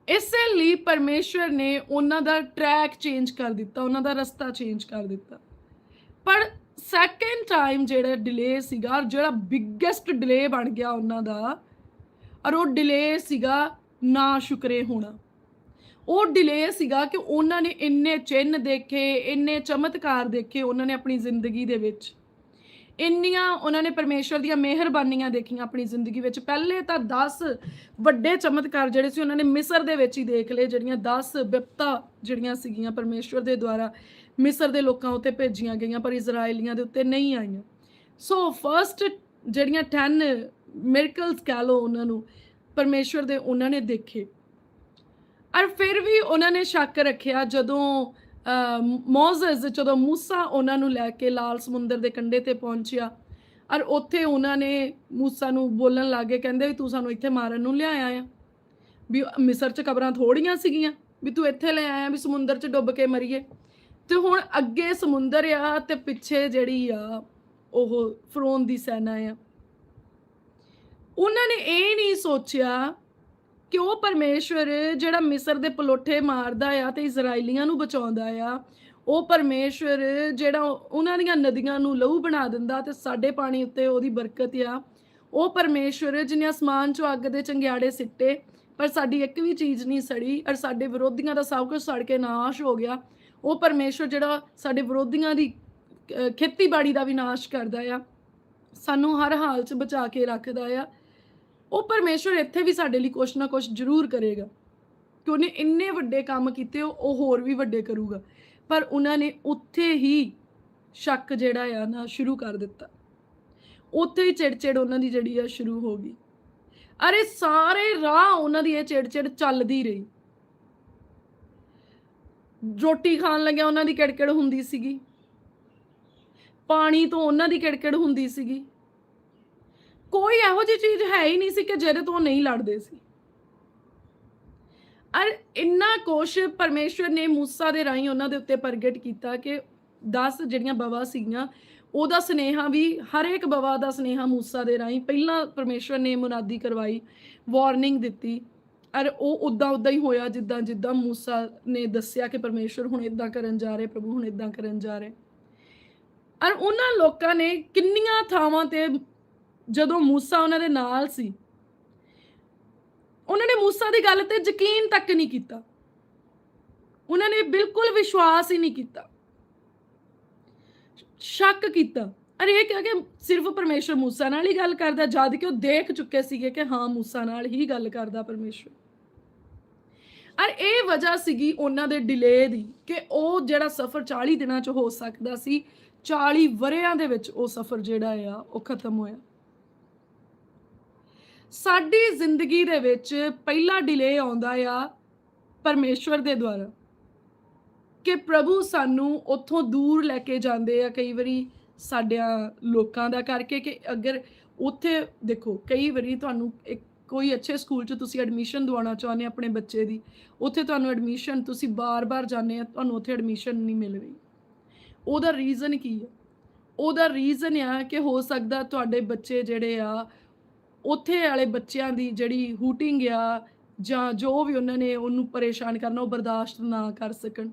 ਇਸੇ ਲਈ ਪਰਮੇਸ਼ਵਰ ਨੇ ਉਹਨਾਂ ਦਾ ਟਰੈਕ ਚੇਂਜ ਕਰ ਦਿੱਤਾ, ਉਹਨਾਂ ਦਾ ਰਸਤਾ ਚੇਂਜ ਕਰ ਦਿੱਤਾ। ਪਰ ਸੈਕੰਡ ਟਾਈਮ ਜਿਹੜਾ ਡਿਲੇ ਸੀਗਾ, ਔਰ ਜਿਹੜਾ ਬਿਗੇਸਟ ਡਿਲੇ ਬਣ ਗਿਆ ਉਹਨਾਂ ਦਾ, ਔਰ ਉਹ ਡਿਲੇ ਸੀਗਾ ਨਾ ਸ਼ੁਕਰੇ ਹੋਣਾ। ਉਹ ਡਿਲੇ ਸੀਗਾ ਕਿ ਉਹਨਾਂ ਨੇ ਇੰਨੇ ਚਿੰਨ ਦੇਖੇ, ਇੰਨੇ ਚਮਤਕਾਰ ਦੇਖੇ ਉਹਨਾਂ ਨੇ ਆਪਣੀ ਜ਼ਿੰਦਗੀ ਦੇ ਵਿੱਚ। ਇੰਨੀਆਂ ਉਹਨਾਂ ਨੇ ਪਰਮੇਸ਼ਵਰ ਦੀਆਂ ਮਿਹਰਬਾਨੀਆਂ ਦੇਖੀਆਂ ਆਪਣੀ ਜ਼ਿੰਦਗੀ ਵਿੱਚ। ਪਹਿਲੇ ਤਾਂ 10 ਵੱਡੇ ਚਮਤਕਾਰ ਜਿਹੜੇ ਸੀ ਉਹਨਾਂ ਨੇ ਮਿਸਰ ਦੇ ਵਿੱਚ ਹੀ ਦੇਖ ਲਏ, ਜਿਹੜੀਆਂ 10 ਵਿਪਤਾ ਜਿਹੜੀਆਂ ਸੀਗੀਆਂ ਪਰਮੇਸ਼ਵਰ ਦੇ ਦੁਆਰਾ ਮਿਸਰ ਦੇ ਲੋਕਾਂ ਉੱਤੇ ਭੇਜੀਆਂ ਗਈਆਂ, ਪਰ ਇਜ਼ਰਾਈਲੀਆਂ ਦੇ ਉੱਤੇ ਨਹੀਂ ਆਈਆਂ। ਸੋ ਫਰਸਟ ਜਿਹੜੀਆਂ 10 ਮਿਰਕਲਸ ਕਹ ਲਓ ਉਹਨਾਂ ਨੂੰ, ਪਰਮੇਸ਼ਵਰ ਦੇ ਉਹਨਾਂ ਨੇ ਦੇਖੇ। ਔਰ ਫਿਰ ਵੀ ਉਹਨਾਂ ਨੇ ਸ਼ੱਕ ਰੱਖਿਆ ਜਦੋਂ ਮੋਜ਼ਸ ਜਦੋਂ ਮੂਸਾ ਉਹਨਾਂ ਨੂੰ ਲੈ ਕੇ ਲਾਲ ਸਮੁੰਦਰ ਦੇ ਕੰਢੇ ਤੇ ਪਹੁੰਚਿਆ। ਔਰ ਉੱਥੇ ਉਹਨਾਂ ਨੇ ਮੂਸਾ ਨੂੰ ਬੋਲਣ ਲੱਗੇ, ਕਹਿੰਦੇ ਵੀ ਤੂੰ ਸਾਨੂੰ ਇੱਥੇ ਮਾਰਨ ਨੂੰ ਲਿਆਇਆ ਆ। ਵੀ ਮਿਸਰ 'ਚ ਕਬਰਾਂ ਥੋੜੀਆਂ ਸੀਗੀਆਂ, ਵੀ ਤੂੰ ਇੱਥੇ ਲੈ ਆਇਆ ਵੀ ਸਮੁੰਦਰ 'ਚ ਡੁੱਬ ਕੇ ਮਰੀਏ। ਤੇ ਹੁਣ ਅੱਗੇ ਸਮੁੰਦਰ ਆ ਤੇ ਪਿੱਛੇ ਜਿਹੜੀ ਆ, ਉਹ ਫਰੋਨ ਦੀ ਸੈਨਾ ਆ। ਉਹਨਾਂ ਨੇ ਇਹ ਨਹੀਂ ਸੋਚਿਆ ਕਿ ਉਹ ਪਰਮੇਸ਼ਵਰ ਜਿਹੜਾ ਮਿਸਰ ਦੇ ਪਲੋਠੇ ਮਾਰਦਾ ਆ ਤੇ ਇਜ਼ਰਾਈਲੀਆਂ ਨੂੰ ਬਚਾਉਂਦਾ ਆ? ਉਹ ਪਰਮੇਸ਼ਵਰ ਜਿਹੜਾ ਉਹਨਾਂ ਦੀਆਂ ਨਦੀਆਂ ਨੂੰ ਲਹੂ ਬਣਾ ਦਿੰਦਾ ਤੇ ਸਾਡੇ ਪਾਣੀ ਉੱਤੇ ਉਹਦੀ ਬਰਕਤ ਆ। ਉਹ ਪਰਮੇਸ਼ਵਰ ਜਿਹਨੇ ਅਸਮਾਨ ਚੋਂ ਅੱਗ ਦੇ ਚੰਗਿਆੜੇ ਸਿੱਟੇ, ਪਰ ਸਾਡੀ ਇੱਕ ਵੀ ਚੀਜ਼ ਨਹੀਂ ਸੜੀ ਔਰ ਸਾਡੇ ਵਿਰੋਧੀਆਂ ਦਾ ਸਭ ਕੁਝ ਸੜ ਕੇ ਨਾਸ਼ ਹੋ ਗਿਆ। ਉਹ ਪਰਮੇਸ਼ਵਰ ਜਿਹੜਾ ਸਾਡੇ ਵਿਰੋਧੀਆਂ ਦੀ ਖੇਤੀਬਾੜੀ ਦਾ ਵਿਨਾਸ਼ ਕਰਦਾ ਆ। ਸਾਨੂੰ ਹਰ ਹਾਲ 'ਚ ਬਚਾ ਕੇ ਰੱਖਦਾ ਆ। ਉਹ ਪਰਮੇਸ਼ਵਰ ਇੱਥੇ ਵੀ ਸਾਡੇ ਲਈ ਕੁਛ ਨਾ ਕੁਛ ਜ਼ਰੂਰ ਕਰੇਗਾ। ਕਿ ਉਹਨੇ ਇੰਨੇ ਵੱਡੇ ਕੰਮ ਕੀਤੇ, ਉਹ ਉਹ ਹੋਰ ਵੀ ਵੱਡੇ ਕਰੂਗਾ। ਪਰ ਉਹਨਾਂ ਨੇ ਉੱਥੇ ਹੀ ਸ਼ੱਕ ਜਿਹੜਾ ਆ ਨਾ ਸ਼ੁਰੂ ਕਰ ਦਿੱਤਾ। ਉੱਥੇ ਹੀ ਚਿੜਚਿੜ ਉਹਨਾਂ ਦੀ ਜਿਹੜੀ ਆ ਸ਼ੁਰੂ ਹੋ ਗਈ। ਅਰੇ ਸਾਰੇ ਰਾਹ ਉਹਨਾਂ ਦੀ ਇਹ ਚਿੜਚਿੜ ਚੱਲਦੀ ਰਹੀ। ਰੋਟੀ ਖਾਣ ਲੱਗਿਆ ਉਹਨਾਂ ਦੀ ਕਿੜਕਿੜ ਹੁੰਦੀ ਸੀਗੀ। ਪਾਣੀ ਤੋਂ ਉਹਨਾਂ ਦੀ ਕਿੜਕਿੜ ਹੁੰਦੀ ਸੀਗੀ। ਕੋਈ ਇਹੋ ਜਿਹੀ ਚੀਜ਼ ਹੈ ਹੀ ਨਹੀਂ ਸੀ ਕਿ ਜਿਹਦੇ ਤੋਂ ਉਹ ਨਹੀਂ ਲੜਦੇ ਸੀ। ਅਰ ਇੰਨਾ ਕੁਛ ਪਰਮੇਸ਼ਵਰ ਨੇ ਮੂਸਾ ਦੇ ਰਾਹੀਂ ਉਹਨਾਂ ਦੇ ਉੱਤੇ ਪ੍ਰਗਟ ਕੀਤਾ ਕਿ 10 ਜਿਹੜੀਆਂ ਬਵਾ ਸੀਗੀਆਂ, ਉਹਦਾ ਸਨੇਹਾ ਵੀ ਹਰੇਕ ਬਵਾ ਦਾ ਸਨੇਹਾ ਮੂਸਾ ਦੇ ਰਾਹੀਂ ਪਹਿਲਾਂ ਪਰਮੇਸ਼ਵਰ ਨੇ ਮੁਨਾਦੀ ਕਰਵਾਈ, ਵਾਰਨਿੰਗ ਦਿੱਤੀ। ਅਰ ਉਹ ਉਦਾਂ ਉਦਾਂ ਹੀ ਹੋਇਆ ਜਿੱਦਾਂ ਜਿੱਦਾਂ ਮੂਸਾ ਨੇ ਦੱਸਿਆ ਕਿ ਪਰਮੇਸ਼ਵਰ ਹੁਣ ਇਦਾਂ ਕਰਨ ਜਾ ਰਹੇ, ਪ੍ਰਭੂ ਹੁਣ ਇਦਾਂ ਕਰਨ ਜਾ ਰਹੇ। ਅਰ ਉਹਨਾਂ ਲੋਕਾਂ ਨੇ ਕਿੰਨੀਆਂ ਥਾਵਾਂ ਤੇ ਜਦੋਂ ਮੂਸਾ ਉਹਨਾਂ ਦੇ ਨਾਲ ਸੀ, ਉਹਨਾਂ ਨੇ ਮੂਸਾ ਦੀ ਗੱਲ ਤੇ ਯਕੀਨ ਤੱਕ ਨਹੀਂ ਕੀਤਾ। ਉਹਨਾਂ ਨੇ ਬਿਲਕੁਲ ਵਿਸ਼ਵਾਸ ਹੀ ਨਹੀਂ ਕੀਤਾ। ਸ਼ੱਕ ਕੀਤਾ। ਅਰੇ ਇਹ ਕਿਹਾ ਕਿ ਸਿਰਫ ਪਰਮੇਸ਼ਰ ਮੂਸਾ ਨਾਲ ਹੀ ਗੱਲ ਕਰਦਾ, ਜਦ ਕਿ ਉਹ ਦੇਖ ਚੁੱਕੇ ਸੀਗੇ ਕਿ ਹਾਂ, ਮੂਸਾ ਨਾਲ ਹੀ ਗੱਲ ਕਰਦਾ ਪਰਮੇਸ਼ਰ। ਅਰ ਇਹ ਵਜ੍ਹਾ ਸੀਗੀ ਉਹਨਾਂ ਦੇ ਡਿਲੇ ਦੀ ਕਿ ਉਹ ਜਿਹੜਾ ਸਫ਼ਰ 40 ਦਿਨਾਂ ਚ ਹੋ ਸਕਦਾ ਸੀ 40 ਵਰਿਆਂ ਦੇ ਵਿੱਚ ਉਹ ਸਫ਼ਰ ਜਿਹੜਾ ਆ, ਉਹ ਖਤਮ ਹੋਇਆ। ਸਾਡੀ ਜ਼ਿੰਦਗੀ ਦੇ ਵਿੱਚ ਪਹਿਲਾ ਡਿਲੇ ਆਉਂਦਾ ਆ ਪਰਮੇਸ਼ਵਰ ਦੇ ਦੁਆਰਾ। ਕਿ ਪ੍ਰਭੂ ਸਾਨੂੰ ਉੱਥੋਂ ਦੂਰ ਲੈ ਕੇ ਜਾਂਦੇ ਆ ਕਈ ਵਾਰੀ ਸਾਡਿਆਂ ਲੋਕਾਂ ਦਾ ਕਰਕੇ ਕਿ ਅਗਰ ਉੱਥੇ ਦੇਖੋ, ਕਈ ਵਾਰੀ ਤੁਹਾਨੂੰ ਇੱਕ ਕੋਈ ਅੱਛੇ ਸਕੂਲ 'ਚ ਤੁਸੀਂ ਐਡਮਿਸ਼ਨ ਦਵਾਉਣਾ ਚਾਹੁੰਦੇ ਆਪਣੇ ਬੱਚੇ ਦੀ, ਉੱਥੇ ਤੁਹਾਨੂੰ ਐਡਮਿਸ਼ਨ ਤੁਸੀਂ ਬਾਰ-ਬਾਰ ਜਾਂਦੇ ਆ, ਤੁਹਾਨੂੰ ਉੱਥੇ ਐਡਮਿਸ਼ਨ ਨਹੀਂ ਮਿਲ ਰਹੀ। ਉਹਦਾ ਰੀਜ਼ਨ ਕੀ ਹੈ ਉਹਦਾ ਰੀਜ਼ਨ ਆ ਕਿ ਹੋ ਸਕਦਾ ਤੁਹਾਡੇ ਬੱਚੇ ਜਿਹੜੇ ਆ ਉੱਥੇ ਵਾਲੇ ਬੱਚਿਆਂ ਦੀ ਜਿਹੜੀ ਹੂਟਿੰਗ ਆ ਜਾਂ ਜੋ ਵੀ ਉਹਨਾਂ ਨੇ ਉਹਨੂੰ ਪਰੇਸ਼ਾਨ ਕਰਨਾ, ਉਹ ਬਰਦਾਸ਼ਤ ਨਾ ਕਰ ਸਕਣ।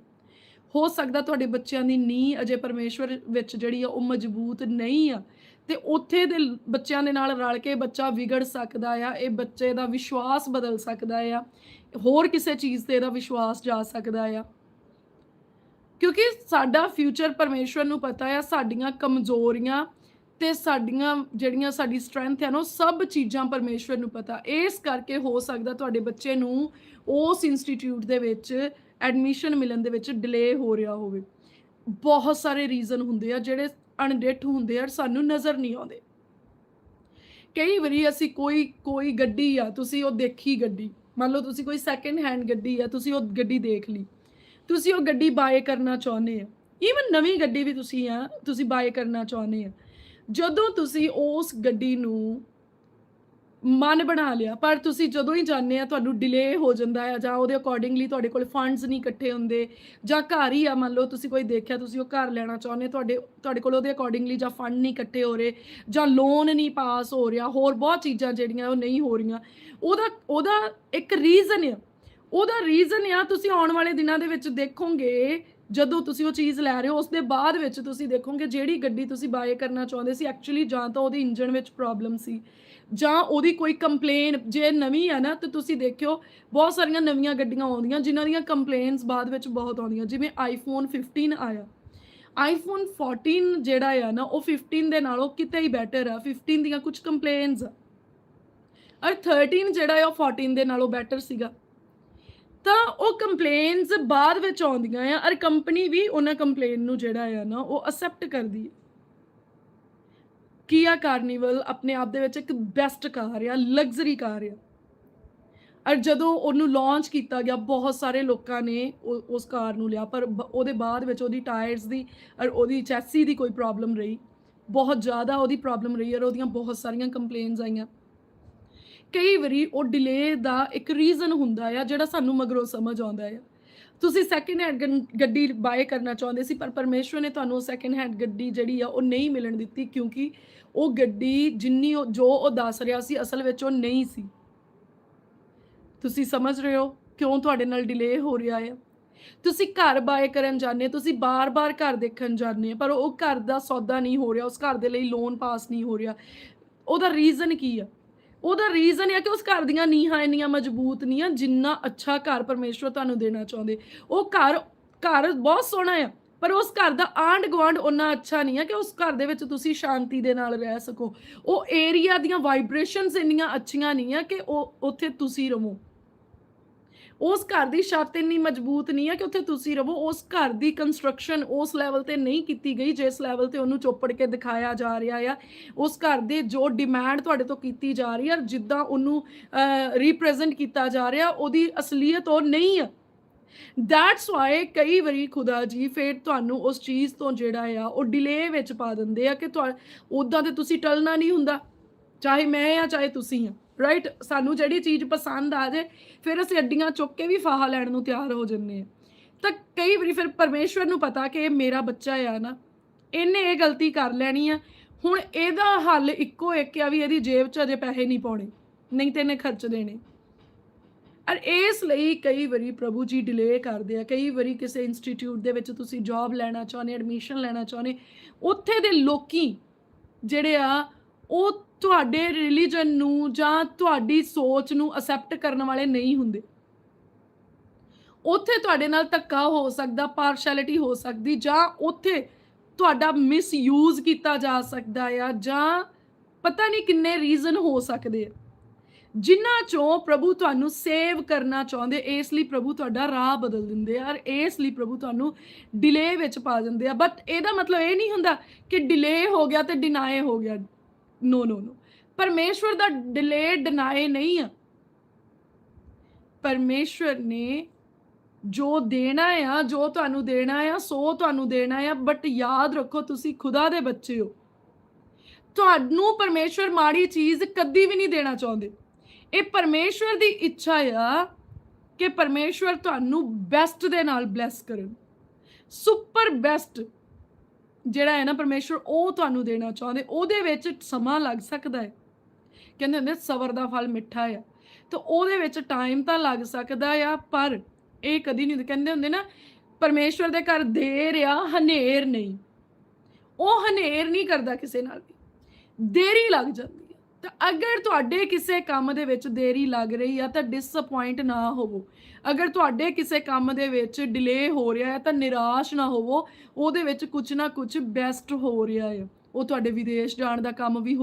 ਹੋ ਸਕਦਾ ਤੁਹਾਡੇ ਬੱਚਿਆਂ ਦੀ ਨੀਂਹ ਅਜੇ ਪਰਮੇਸ਼ਵਰ ਵਿੱਚ ਜਿਹੜੀ ਆ, ਉਹ ਮਜ਼ਬੂਤ ਨਹੀਂ ਆ। ਤੇ ਉੱਥੇ ਦੇ ਬੱਚਿਆਂ ਦੇ ਨਾਲ ਰਲ ਕੇ ਬੱਚਾ ਵਿਗੜ ਸਕਦਾ ਆ, ਇਹ ਬੱਚੇ ਦਾ ਵਿਸ਼ਵਾਸ ਬਦਲ ਸਕਦਾ ਆ। ਹੋਰ ਕਿਸੇ ਚੀਜ਼ ਤੇ ਇਹਦਾ ਵਿਸ਼ਵਾਸ ਜਾ ਸਕਦਾ ਆ। ਕਿਉਂਕਿ ਸਾਡਾ ਫਿਊਚਰ ਪਰਮੇਸ਼ਵਰ ਨੂੰ ਪਤਾ ਆ, ਸਾਡੀਆਂ ਕਮਜ਼ੋਰੀਆਂ ਤੇ ਸਾਡੀਆਂ ਜਿਹੜੀਆਂ ਸਾਡੀ ਸਟਰੈਂਥ ਹੈ ਨਾ, ਉਹ ਸਭ ਚੀਜ਼ਾਂ ਪਰਮੇਸ਼ਵਰ ਨੂੰ ਪਤਾ। ਇਸ ਕਰਕੇ ਹੋ ਸਕਦਾ ਤੁਹਾਡੇ ਬੱਚੇ ਨੂੰ ਉਸ ਇੰਸਟੀਚਿਊਟ ਦੇ ਵਿੱਚ ਐਡਮਿਸ਼ਨ ਮਿਲਣ ਦੇ ਵਿੱਚ ਡਿਲੇ ਹੋ ਰਿਹਾ ਹੋਵੇ। ਬਹੁਤ ਸਾਰੇ ਰੀਜ਼ਨ ਹੁੰਦੇ ਆ, ਜਿਹੜੇ ਅਣਡਿੱਠ ਹੁੰਦੇ ਆ, ਸਾਨੂੰ ਨਜ਼ਰ ਨਹੀਂ ਆਉਂਦੇ। ਕਈ ਵਾਰੀ ਅਸੀਂ ਕੋਈ ਕੋਈ ਗੱਡੀ ਆ, ਤੁਸੀਂ ਉਹ ਦੇਖੀ ਗੱਡੀ। ਮੰਨ ਲਓ ਤੁਸੀਂ ਕੋਈ ਸੈਕੰਡ ਹੈਂਡ ਗੱਡੀ ਆ, ਤੁਸੀਂ ਉਹ ਗੱਡੀ ਦੇਖ ਲਈ। ਤੁਸੀਂ ਉਹ ਗੱਡੀ ਬਾਏ ਕਰਨਾ ਚਾਹੁੰਦੇ ਆ। ਈਵਨ ਨਵੀਂ ਗੱਡੀ ਵੀ ਤੁਸੀਂ ਆ, ਤੁਸੀਂ ਬਾਏ ਕਰਨਾ ਚਾਹੁੰਦੇ ਆ। ਜਦੋਂ ਤੁਸੀਂ ਉਸ ਗੱਡੀ ਨੂੰ ਮਨ ਬਣਾ ਲਿਆ, ਪਰ ਤੁਸੀਂ ਜਦੋਂ ਹੀ ਜਾਂਦੇ ਆ, ਤੁਹਾਨੂੰ ਡਿਲੇ ਹੋ ਜਾਂਦਾ ਹੈ ਜਾਂ ਉਹਦੇ ਅਕੋਰਡਿੰਗਲੀ ਤੁਹਾਡੇ ਕੋਲ ਫੰਡਸ ਨਹੀਂ ਇਕੱਠੇ ਹੁੰਦੇ, ਜਾਂ ਘਰ ਹੀ ਆ, ਮੰਨ ਲਓ ਤੁਸੀਂ ਕੋਈ ਦੇਖਿਆ, ਤੁਸੀਂ ਉਹ ਘਰ ਲੈਣਾ ਚਾਹੁੰਦੇ, ਤੁਹਾਡੇ ਤੁਹਾਡੇ ਕੋਲ ਉਹਦੇ ਅਕੋਰਡਿੰਗਲੀ ਜਾਂ ਫੰਡ ਨਹੀਂ ਇਕੱਠੇ ਹੋ ਰਹੇ, ਜਾਂ ਲੋਨ ਨਹੀਂ ਪਾਸ ਹੋ ਰਿਹਾ, ਹੋਰ ਬਹੁਤ ਚੀਜ਼ਾਂ ਜਿਹੜੀਆਂ ਉਹ ਨਹੀਂ ਹੋ ਰਹੀਆਂ, ਉਹਦਾ ਉਹਦਾ ਇੱਕ ਰੀਜ਼ਨ ਆ। ਉਹਦਾ ਰੀਜ਼ਨ ਆ, ਤੁਸੀਂ ਆਉਣ ਵਾਲੇ ਦਿਨਾਂ ਦੇ ਵਿੱਚ ਦੇਖੋਗੇ ਜਦੋਂ ਤੁਸੀਂ ਉਹ ਚੀਜ਼ ਲੈ ਰਹੇ ਹੋ ਉਸ ਦੇ ਬਾਅਦ ਵਿੱਚ ਤੁਸੀਂ ਦੇਖੋਗੇ ਜਿਹੜੀ ਗੱਡੀ ਤੁਸੀਂ ਬਾਏ ਕਰਨਾ ਚਾਹੁੰਦੇ ਸੀ ਐਕਚੁਅਲੀ ਜਾਂ ਤਾਂ ਉਹਦੀ ਇੰਜਨ ਵਿੱਚ ਪ੍ਰੋਬਲਮ ਸੀ। ਜਾਂ ਉਹਦੀ ਕੋਈ ਕੰਪਲੇਨ ਜੇ ਨਵੀਂ ਹੈ ਨਾ, ਤਾਂ ਤੁਸੀਂ ਦੇਖਿਓ, ਬਹੁਤ ਸਾਰੀਆਂ ਨਵੀਆਂ ਗੱਡੀਆਂ ਆਉਂਦੀਆਂ, ਜਿਨ੍ਹਾਂ ਦੀਆਂ ਕੰਪਲੇਨਸ ਬਾਅਦ ਵਿੱਚ ਬਹੁਤ ਆਉਂਦੀਆਂ। ਜਿਵੇਂ ਆਈਫੋਨ 15 ਆਇਆ। ਆਈਫੋਨ 14 ਜਿਹੜਾ ਆ ਨਾ, ਉਹ 15 ਦੇ ਨਾਲੋਂ ਕਿਤੇ ਹੀ ਬੈਟਰ ਆ। 15 ਦੀਆਂ ਕੁਝ ਕੰਪਲੇਨਸ ਆ। ਔਰ 13 ਜਿਹੜਾ ਆ, ਉਹ 14 ਦੇ ਨਾਲੋਂ ਬੈਟਰ ਸੀਗਾ। ਤਾਂ ਉਹ ਕੰਪਲੇਨਸ ਬਾਅਦ ਵਿੱਚ ਆਉਂਦੀਆਂ ਆ ਔਰ ਕੰਪਨੀ ਵੀ ਉਹਨਾਂ ਕੰਪਲੇਨ ਨੂੰ ਜਿਹੜਾ ਆ ਨਾ ਉਹ ਅਸੈਪਟ ਕਰਦੀ ਹੈ ਕੀਆ ਕਾਰਨੀਵਲ ਆਪਣੇ ਆਪ ਦੇ ਵਿੱਚ ਇੱਕ ਬੈਸਟ ਕਾਰ ਆ ਲਗਜ਼ਰੀ ਕਾਰ ਆ। ਔਰ ਜਦੋਂ ਉਹਨੂੰ ਲਾਂਚ ਕੀਤਾ ਗਿਆ, ਬਹੁਤ ਸਾਰੇ ਲੋਕਾਂ ਨੇ ਉਹ- ਉਸ ਕਾਰ ਨੂੰ ਲਿਆ, ਪਰ ਬ- ਉਹਦੇ ਬਾਅਦ ਵਿੱਚ ਉਹਦੀ ਟਾਇਰਸ ਦੀ ਔਰ ਉਹਦੀ ਚੈਸੀ ਦੀ ਕੋਈ ਪ੍ਰੋਬਲਮ ਰਹੀ। ਬਹੁਤ ਜ਼ਿਆਦਾ ਉਹਦੀ ਪ੍ਰੋਬਲਮ ਰਹੀ ਔਰ ਉਹਦੀਆਂ ਬਹੁਤ ਸਾਰੀਆਂ ਕੰਪਲੇਨਸ ਆਈਆਂ। ਕਈ ਵਾਰੀ ਉਹ ਡਿਲੇ ਦਾ ਇੱਕ ਰੀਜ਼ਨ ਹੁੰਦਾ ਆ, ਜਿਹੜਾ ਸਾਨੂੰ ਮਗਰੋਂ ਸਮਝ ਆਉਂਦਾ ਆ। ਤੁਸੀਂ ਸੈਕਿੰਡ ਹੈਂਡ ਗੱਡੀ ਬਾਏ ਕਰਨਾ ਚਾਹੁੰਦੇ ਸੀ, ਪਰ ਪਰਮੇਸ਼ਵਰ ਨੇ ਤੁਹਾਨੂੰ ਸੈਕਿੰਡ ਹੈਂਡ ਗੱਡੀ ਜਿਹੜੀ ਆ, ਉਹ ਨਹੀਂ ਮਿਲਣ ਦਿੱਤੀ, ਕਿਉਂਕਿ ਉਹ ਗੱਡੀ ਜਿੰਨੀ ਉਹ- ਜੋ ਉਹ ਦੱਸ ਰਿਹਾ ਸੀ, ਅਸਲ ਵਿੱਚ ਉਹ ਨਹੀਂ ਸੀ। ਤੁਸੀਂ ਸਮਝ ਰਹੇ ਹੋ ਕਿਉਂ ਤੁਹਾਡੇ ਨਾਲ ਡਿਲੇ ਹੋ ਰਿਹਾ ਹੈ ਤੁਸੀਂ ਘਰ ਬਾਏ ਕਰਨ ਜਾਂਦੇ ਤੁਸੀਂ ਬਾਰ-ਬਾਰ ਘਰ ਦੇਖਣ ਜਾਂਦੇ ਪਰ ਉਹ ਘਰ ਦਾ ਸੌਦਾ ਨਹੀਂ ਹੋ ਰਿਹਾ, ਉਸ ਘਰ ਦੇ ਲਈ ਲੋਨ ਪਾਸ ਨਹੀਂ ਹੋ ਰਿਹਾ। ਉਹਦਾ ਰੀਜ਼ਨ ਕੀ ਆ? ਉਹਦਾ ਰੀਜ਼ਨ ਹੈ ਕਿ ਉਸ ਘਰ ਦੀਆਂ ਨੀਹਾਂ ਇੰਨੀਆਂ ਮਜ਼ਬੂਤ ਨਹੀਂ ਆ ਜਿੰਨਾ ਅੱਛਾ ਘਰ ਪਰਮੇਸ਼ਵਰ ਤੁਹਾਨੂੰ ਦੇਣਾ ਚਾਹੁੰਦੇ। ਉਹ ਘਰ ਘਰ ਬਹੁਤ ਸੋਹਣਾ ਆ, ਪਰ ਉਸ ਘਰ ਦਾ ਆਂਡ ਗਵਾਂਡ ਉਹਨਾਂ ਅੱਛਾ ਨਹੀਂ ਹੈ ਕਿ ਉਸ ਘਰ ਦੇ ਵਿੱਚ ਤੁਸੀਂ ਸ਼ਾਂਤੀ ਦੇ ਨਾਲ ਰਹਿ ਸਕੋ। ਉਹ ਏਰੀਆ ਦੀਆਂ ਵਾਈਬ੍ਰੇਸ਼ਨਸ ਇੰਨੀਆਂ ਅੱਛੀਆਂ ਨਹੀਂ ਆ ਕਿ ਉਹ, ਉੱਥੇ ਤੁਸੀਂ ਰਹੋ। ਉਸ ਘਰ ਦੀ ਛੱਤ ਇੰਨੀ ਮਜ਼ਬੂਤ ਨਹੀਂ ਹੈ ਕਿ ਉੱਥੇ ਤੁਸੀਂ ਰਹੋ। ਉਸ ਘਰ ਦੀ ਕੰਸਟਰਕਸ਼ਨ ਉਸ ਲੈਵਲ ਤੇ ਨਹੀਂ ਕੀਤੀ ਗਈ, ਜਿਸ ਲੈਵਲ ਤੇ ਉਹਨੂੰ ਚੋਪੜ ਕੇ ਦਿਖਾਇਆ ਜਾ ਰਿਹਾ ਆ। ਉਸ ਘਰ ਦੇ ਜੋ ਡਿਮਾਂਡ ਤੁਹਾਡੇ ਤੋਂ ਕੀਤੀ ਜਾ ਰਹੀ ਹੈ ਜਿੱਦਾਂ ਉਹਨੂੰ ਰਿਪਰੈਜ਼ੈਂਟ ਕੀਤਾ ਜਾ ਰਿਹਾ, ਉਹਦੀ ਅਸਲੀਅਤ ਉਹ ਨਹੀਂ ਆ। ਦੈਟਸ ਵਾਈ ਕਈ ਵਾਰੀ ਖੁਦਾ ਜੀ ਫਿਰ ਤੁਹਾਨੂੰ ਉਸ ਚੀਜ਼ ਤੋਂ ਜਿਹੜਾ ਆ, ਉਹ ਡਿਲੇ ਵਿੱਚ ਪਾ ਦਿੰਦੇ ਆ ਕਿ ਤੁਹਾ ਉਦਾਂ ਤੇ ਤੁਸੀਂ ਟਲਣਾ ਨਹੀਂ ਹੁੰਦਾ। ਚਾਹੇ ਮੈਂ ਆ, ਚਾਹੇ ਤੁਸੀਂ ਆ। ਰਾਈਟ ਸਾਨੂੰ ਜਿਹੜੀ ਚੀਜ਼ ਪਸੰਦ ਆ ਜੇ, ਫਿਰ ਅਸੀਂ ਅੱਡੀਆਂ ਚੁੱਕ ਕੇ ਵੀ ਫਾਹਾ ਲੈਣ ਨੂੰ ਤਿਆਰ ਹੋ ਜੰਨੇ ਆ। ਤਾਂ ਕਈ ਵਾਰੀ ਫਿਰ ਪਰਮੇਸ਼ਵਰ ਨੂੰ ਪਤਾ ਕਿ ਇਹ ਮੇਰਾ ਬੱਚਾ ਆ ਨਾ, ਇਹਨੇ ਇਹ ਗਲਤੀ ਕਰ ਲੈਣੀ ਆ। ਹੁਣ ਇਹਦਾ ਹੱਲ ਇੱਕੋ ਇੱਕ ਆ ਵੀ ਇਹਦੀ ਜੇਬ 'ਚ ਅਜੇ ਪੈਸੇ ਨਹੀਂ ਪਾਉਣੇ, ਨਹੀਂ ਤੇ ਇਹਨੇ ਖਰਚ ਦੇਣੇ। ਔਰ ਇਸ ਲਈ ਕਈ ਵਾਰੀ ਪ੍ਰਭੂ ਜੀ ਡਿਲੇ ਕਰਦੇ ਆ। ਕਈ ਵਾਰੀ ਕਿਸੇ ਇੰਸਟੀਚਿਊਟ ਦੇ ਵਿੱਚ ਤੁਸੀਂ ਜੌਬ ਲੈਣਾ ਚਾਹੁੰਦੇ ਐਡਮਿਸ਼ਨ ਲੈਣਾ ਚਾਹੁੰਦੇ, ਉੱਥੇ ਦੇ ਲੋਕੀ ਜਿਹੜੇ ਆ, ਉਹ ਤੁਹਾਡੇ ਰਿਲੀਜਨ ਨੂੰ ਜਾਂ ਤੁਹਾਡੀ ਸੋਚ ਨੂੰ ਅਸੈਪਟ ਕਰਨ ਵਾਲੇ ਨਹੀਂ ਹੁੰਦੇ। ਉੱਥੇ ਤੁਹਾਡੇ ਨਾਲ ਧੱਕਾ ਹੋ ਸਕਦਾ ਪਾਰਸ਼ੈਲਿਟੀ ਹੋ ਸਕਦੀ ਜਾਂ ਉੱਥੇ ਤੁਹਾਡਾ ਮਿਸਯੂਜ਼ ਕੀਤਾ ਜਾ ਸਕਦਾ ਆ ਜਾਂ ਪਤਾ ਨਹੀਂ ਕਿੰਨੇ ਰੀਜ਼ਨ ਹੋ ਸਕਦੇ ਆ। ਜਿਨ੍ਹਾਂ ਚੋਂ ਪ੍ਰਭੂ ਤੁਹਾਨੂੰ ਸੇਵ ਕਰਨਾ ਚਾਹੁੰਦੇ, ਇਸ ਲਈ ਪ੍ਰਭੂ ਤੁਹਾਡਾ ਰਾਹ ਬਦਲ ਦਿੰਦੇ ਆ ਔਰ ਇਸ ਲਈ ਪ੍ਰਭੂ ਤੁਹਾਨੂੰ ਡਿਲੇ ਵਿੱਚ ਪਾ ਦਿੰਦੇ ਆ। ਬਟ ਇਹਦਾ ਮਤਲਬ ਇਹ ਨਹੀਂ ਹੁੰਦਾ ਕਿ ਡਿਲੇ ਹੋ ਗਿਆ ਤੇ ਡਿਨਾਏ ਹੋ ਗਿਆ। ਨੋ ਨੋ ਨੋ ਪਰਮੇਸ਼ਵਰ ਦਾ ਡਿਲੇ ਡਿਨਾਏ ਨਹੀਂ ਆ। ਪਰਮੇਸ਼ਵਰ ਨੇ ਜੋ ਦੇਣਾ ਆ, ਜੋ ਤੁਹਾਨੂੰ ਦੇਣਾ ਆ, ਸੋ ਤੁਹਾਨੂੰ ਦੇਣਾ ਆ ਬਟ ਯਾਦ ਰੱਖੋ, ਤੁਸੀਂ ਖੁਦਾ ਦੇ ਬੱਚੇ ਹੋ। ਤੁਹਾਨੂੰ ਪਰਮੇਸ਼ਵਰ ਮਾੜੀ ਚੀਜ਼ ਕਦੀ ਵੀ ਨਹੀਂ ਦੇਣਾ ਚਾਹੁੰਦੇ। ਇਹ ਪਰਮੇਸ਼ਵਰ ਦੀ ਇੱਛਾ ਆ ਕਿ ਪਰਮੇਸ਼ਵਰ ਤੁਹਾਨੂੰ ਬੈਸਟ ਦੇ ਨਾਲ ਬਲੈਸ ਕਰਨ। ਸੁਪਰ ਬੈਸਟ ਜਿਹੜਾ ਹੈ ਨਾ ਪਰਮੇਸ਼ਵਰ, ਉਹ ਤੁਹਾਨੂੰ ਦੇਣਾ ਚਾਹੁੰਦੇ, ਉਹਦੇ ਵਿੱਚ ਸਮਾਂ ਲੱਗ ਸਕਦਾ ਹੈ। ਕਹਿੰਦੇ ਹੁੰਦੇ ਸਬਰ ਦਾ ਫਲ ਮਿੱਠਾ ਆ। ਤਾਂ ਉਹਦੇ ਵਿੱਚ ਟਾਈਮ ਤਾਂ ਲੱਗ ਸਕਦਾ ਆ, ਪਰ ਇਹ ਕਦੀ ਨਹੀਂ ਕਹਿੰਦੇ ਹੁੰਦੇ ਨਾ, ਪਰਮੇਸ਼ਵਰ ਦੇ ਘਰ ਦੇਰ ਆ, ਹਨੇਰ ਨਹੀਂ। ਉਹ ਹਨੇਰ ਨਹੀਂ ਕਰਦਾ ਕਿਸੇ ਨਾਲ ਵੀ। ਦੇਰੀ ਲੱਗ ਜਾਂਦੀ ਹੈ ਤਾਂ ਅਗਰ ਤੁਹਾਡੇ ਕਿਸੇ ਕੰਮ ਦੇ ਵਿੱਚ ਦੇਰੀ ਲੱਗ ਰਹੀ ਆ, ਤਾਂ ਡਿਸਪਾਇੰਟ ਨਾ ਹੋਵੋ। ਅਗਰ ਤੁਹਾਡੇ ਕਿਸੇ ਕੰਮ ਦੇ ਵਿੱਚ ਡਿਲੇ ਹੋ ਰਿਹਾ ਹੈ ਤਾਂ ਨਿਰਾਸ਼ ਨਾ ਹੋਵੋ, ਉਹਦੇ ਵਿੱਚ ਕੁਝ ਨਾ ਕੁਝ ਬੈਸਟ ਹੋ ਰਿਹਾ ਹੈ। ਉਹ ਤੁਹਾਡੇ ਵਿਦੇਸ਼ ਜਾਣ ਦਾ ਕੰਮ ਵੀ ਹੋ